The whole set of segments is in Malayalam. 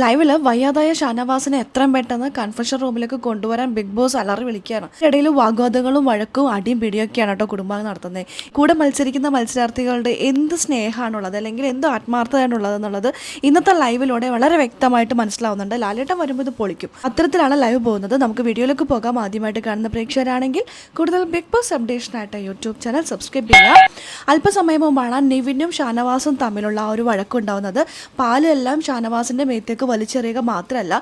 ലൈവിൽ വയ്യാതായ ഷാനവാസിനെ എത്രയും പെട്ടെന്ന് കൺഫഷൻ റൂമിലേക്ക് കൊണ്ടുവരാൻ ബിഗ് ബോസ് അലറി വിളിക്കുകയാണ്. ഇടയിൽ വാഗ്വാദങ്ങളും വഴക്കും അടിയും പിടിയൊക്കെയാണ് കേട്ടോ കുടുംബം നടത്തുന്നത്. കൂടെ മത്സരിക്കുന്ന മത്സരാർത്ഥികളുടെ എന്ത് സ്നേഹമാണുള്ളത്? അല്ലെങ്കിൽ എന്ത് ആത്മാർത്ഥതയാണുള്ളത് എന്നുള്ളത് ഇന്നത്തെ ലൈവിലൂടെ വളരെ വ്യക്തമായിട്ട് മനസ്സിലാവുന്നുണ്ട്. ലാലേട്ടൻ വരുമ്പോൾ ഇത് പൊളിക്കും. അത്തരത്തിലാണ് ലൈവ് പോകുന്നത്. നമുക്ക് വീഡിയോയിലേക്ക് പോകാം. ആദ്യമായിട്ട് കാണുന്ന പ്രേക്ഷകരാണെങ്കിൽ കൂടുതൽ ബിഗ് ബോസ് അപ്ഡേഷനായിട്ട് യൂട്യൂബ് ചാനൽ സബ്സ്ക്രൈബ് ചെയ്യുക. അല്പസമയം മുമ്പാണ് നിവിനും ഷാനവാസും തമ്മിലുള്ള ആ ഒരു വഴക്കുണ്ടാവുന്നത്. പാലെല്ലാം ഷാനവാസിന്റെ മേത്തേക്ക് വലിച്ചെറിയുക മാത്രമല്ല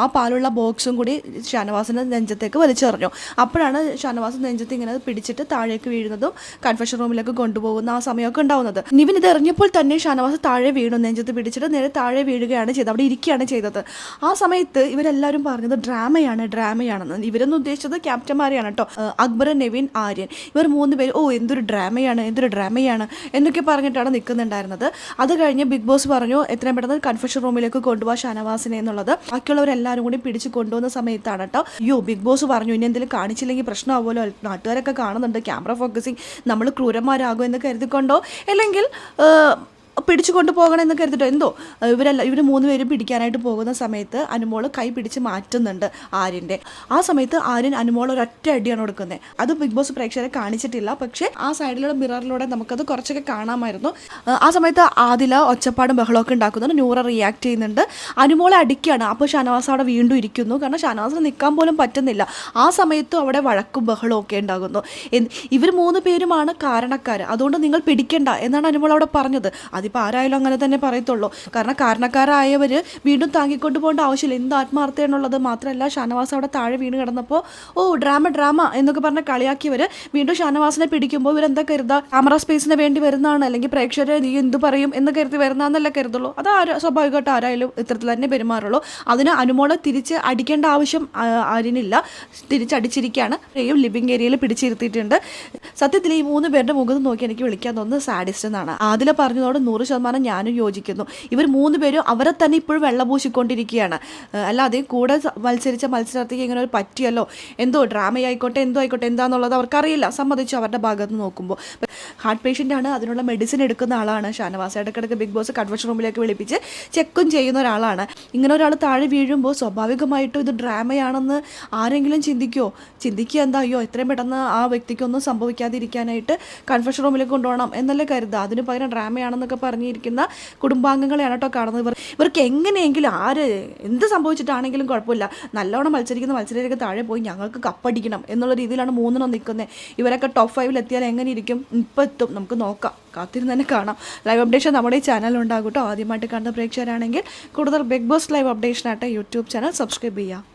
ആ പാലുള്ള ബോക്സും കൂടി ഷാനവാസിന്റെ നെഞ്ചത്തേക്ക് വലിച്ചെറിഞ്ഞു. അപ്പോഴാണ് ഷാനവാസ് നെഞ്ചത്ത് ഇങ്ങനെ പിടിച്ചിട്ട് താഴേക്ക് വീഴുന്നതും കൺഫെഷൻ റൂമിലേക്ക് കൊണ്ടുപോകുന്ന ആ സമയമൊക്കെ ഉണ്ടാവുന്നത്. നിവിൻ ഇത് എറിഞ്ഞപ്പോൾ തന്നെ ഷാനവാസ് താഴെ വീണു നെഞ്ചത്ത് പിടിച്ചിട്ട് നേരെ താഴെ വീഴുകയാണ് ചെയ്തത്. അവിടെ ഇരിക്കുകയാണ് ചെയ്തത്. ആ സമയത്ത് ഇവരെല്ലാവരും പറഞ്ഞത് ഡ്രാമയാണ് ഡ്രാമയാണെന്ന്. ഇവരൊന്നും ഉദ്ദേശിച്ചത് ക്യാപ്റ്റന്മാരെയാണ് കേട്ടോ. അക്ബർ നെവിൻ ആര്യൻ. ഇവർ മൂന്ന് പേര് ഓ എന്തൊരു ഡ്രാമയാണ് എന്തൊരു ഡ്രാമയാണ് എന്നൊക്കെ പറഞ്ഞിട്ടാണ് നിൽക്കുന്നുണ്ടായിരുന്നത്. അത് കഴിഞ്ഞ് ബിഗ് ബോസ് പറഞ്ഞു എത്രയും പെട്ടെന്ന് കൺഫെഷൻ റൂമിലേക്ക് കൊണ്ടുപോകാൻ ഷാനവാസിനെ എന്നുള്ളത്. ബാക്കിയുള്ളവരെല്ലാവരും കൂടി പിടിച്ചു കൊണ്ടുവന്ന സമയത്താണ് കേട്ടോ അയ്യോ ബിഗ് ബോസ് പറഞ്ഞു ഇനി എന്തെങ്കിലും കാണിച്ചില്ലെങ്കിൽ പ്രശ്നമാവുമല്ലോ. നാട്ടുകാരൊക്കെ കാണുന്നുണ്ട് ക്യാമറ ഫോക്കസിങ് നമ്മൾ ക്രൂരന്മാരാകും എന്ന് കരുതിക്കൊണ്ടോ? അല്ലെങ്കിൽ പിടിച്ചു കൊണ്ടുപോകണം എന്ന് കരുതിട്ടോ? എന്തോ? ഇവരല്ല ഇവർ മൂന്ന് പേരും പിടിക്കാനായിട്ട് പോകുന്ന സമയത്ത് അനുമോൾ കൈ പിടിച്ച് മാറ്റുന്നുണ്ട് ആര്യന്റെ. ആ സമയത്ത് ആര്യൻ അനുമോൾ ഒരൊറ്റ അടിയാണ് കൊടുക്കുന്നത്. അത് ബിഗ് ബോസ് പ്രേക്ഷകരെ കാണിച്ചിട്ടില്ല. പക്ഷേ ആ സൈഡിലുള്ള മിററിലൂടെ നമുക്കത് കുറച്ചൊക്കെ കാണാമായിരുന്നു. ആ, സമയത്ത് ആദില ഒച്ചപ്പാടും ബഹളമൊക്കെ ഉണ്ടാക്കുന്നുണ്ട്. നൂറ റിയാക്ട് ചെയ്യുന്നുണ്ട്. അനുമോളെ അടിക്കുകയാണ്. അപ്പോൾ ഷാനവാസ് അവിടെ വീണ്ടും ഇരിക്കുന്നു. കാരണം ഷാനവാസിന് നിൽക്കാൻ പോലും പറ്റുന്നില്ല. ആ സമയത്തും അവിടെ വഴക്കും ബഹളവും ഒക്കെ ഉണ്ടാകുന്നു. ഇവർ മൂന്ന് പേരുമാണ് കാരണക്കാർ അതുകൊണ്ട് നിങ്ങൾ പിടിക്കണ്ട എന്നാണ് അനുമോൾ അവിടെ പറഞ്ഞത്. അതിപ്പോൾ ആരായാലും അങ്ങനെ തന്നെ പറയത്തുള്ളൂ. കാരണം കാരണക്കാരായവർ വീണ്ടും താങ്ങിക്കൊണ്ട് പോകേണ്ട ആവശ്യമില്ല. എന്ത് ആത്മാർത്ഥയാണുള്ളത് മാത്രമല്ല ഷാനവാസ് അവിടെ താഴെ വീണ് കിടന്നപ്പോൾ ഓ ഡ്രാമ ഡ്രാമ എന്നൊക്കെ പറഞ്ഞ് കളിയാക്കിയവർ വീണ്ടും ഷാനവാസിനെ പിടിക്കുമ്പോൾ ഇവരെന്താ കരുതുക ക്യാമറ സ്പേസിന് വേണ്ടി വരുന്നതാണ്. അല്ലെങ്കിൽ പ്രേക്ഷകരെ നീ എന്ത് പറയും എന്ന് കരുതി വരുന്നതെന്നല്ല കരുതുള്ളൂ. അത് ആരോ സ്വാഭാവികമായിട്ട് ആരായാലും ഇത്തരത്തിൽ തന്നെ പെരുമാറുള്ളൂ. അതിന് അനുമോളെ തിരിച്ച് അടിക്കേണ്ട ആവശ്യം ആരിനില്ല. തിരിച്ചടിച്ചിരിക്കുകയാണ് ഏയും ലിവിംഗ് ഏരിയയിൽ പിടിച്ചിരുത്തിയിട്ടുണ്ട്. സത്യത്തിൽ ഈ മൂന്ന് പേരുടെ മുഖത്ത് നോക്കി എനിക്ക് വിളിക്കാൻ തോന്നുന്നത് സാഡിസ്റ്റ് എന്നാണ്. ആദില പറഞ്ഞതോട് നൂറ് ശതമാനം ഞാനും യോജിക്കുന്നു. ഇവർ മൂന്ന് പേരും അവരെ തന്നെ ഇപ്പോഴും വെള്ളപൂശിക്കൊണ്ടിരിക്കുകയാണ് അല്ലാതെ കൂടെ മത്സരിച്ച മത്സരാർത്ഥിക്ക് ഇങ്ങനെ ഒരു പറ്റിയല്ലോ? എന്തോ ഡ്രാമയായിക്കോട്ടെ എന്തോ ആയിക്കോട്ടെ എന്താണെന്നുള്ളത് അവർക്കറിയില്ല. സമ്മതിച്ചു അവരുടെ ഭാഗത്ത് നോക്കുമ്പോൾ. ഹാർട്ട് പേഷ്യന്റ് ആണ് അതിനുള്ള മെഡിസിൻ എടുക്കുന്ന ആളാണ് ഷാനവാസ്. ഇടയ്ക്കിടയ്ക്ക് ബിഗ് ബോസ് കൺവെൻഷൻ റൂമിലേക്ക് വിളിപ്പിച്ച് ചെക്കും ചെയ്യുന്ന ഒരാളാണ്. ഇങ്ങനെ ഒരാൾ താഴെ വീഴുമ്പോൾ സ്വാഭാവികമായിട്ടും ഇത് ഡ്രാമയാണെന്ന് ആരെങ്കിലും ചിന്തിക്കുമോ ചിന്തിക്കുക എന്താ? അയ്യോ എത്രയും പെട്ടെന്ന് ആ വ്യക്തിക്കൊന്നും സംഭവിക്കാതിരിക്കാനായിട്ട് കൺഫെഷൻ റൂമിലേക്ക് കൊണ്ടുപോകണം എന്നല്ലേ കരുതുക? അതിന് പകരം ഡ്രാമയാണെന്നൊക്കെ പറഞ്ഞിരിക്കുന്ന കുടുംബാംഗങ്ങളെയാണ് കേട്ടോ കാണുന്നത്. ഇവർ ഇവർക്ക് എങ്ങനെയെങ്കിലും ആര് എന്ത് സംഭവിച്ചിട്ടാണെങ്കിലും കുഴപ്പമില്ല. നല്ലോണം മത്സരിക്കുന്ന മത്സരത്തിലേക്ക് താഴെ പോയി ഞങ്ങൾക്ക് കപ്പടിക്കണം എന്നുള്ള രീതിയിലാണ് മൂന്നെണ്ണം നിൽക്കുന്നത്. ഇവരൊക്കെ ടോപ്പ് ഫൈവിൽ എത്തിയാൽ എങ്ങനെ ഇരിക്കും? ഇപ്പം എത്തും. നമുക്ക് നോക്കാം. കാത്തിരുന്ന് തന്നെ കാണാം. ലൈവ് അപ്ഡേഷൻ നമ്മുടെ ഈ ചാനൽ ഉണ്ടാകും കേട്ടോ. ആദ്യമായിട്ട് കാണുന്ന പ്രേക്ഷകരാണെങ്കിൽ കൂടുതൽ ബിഗ് ബോസ് ലൈവ് അപ്ഡേഷനായിട്ട് യൂട്യൂബ് ചാനൽ സബ്സ്ക്രൈബ് ചെയ്യുക.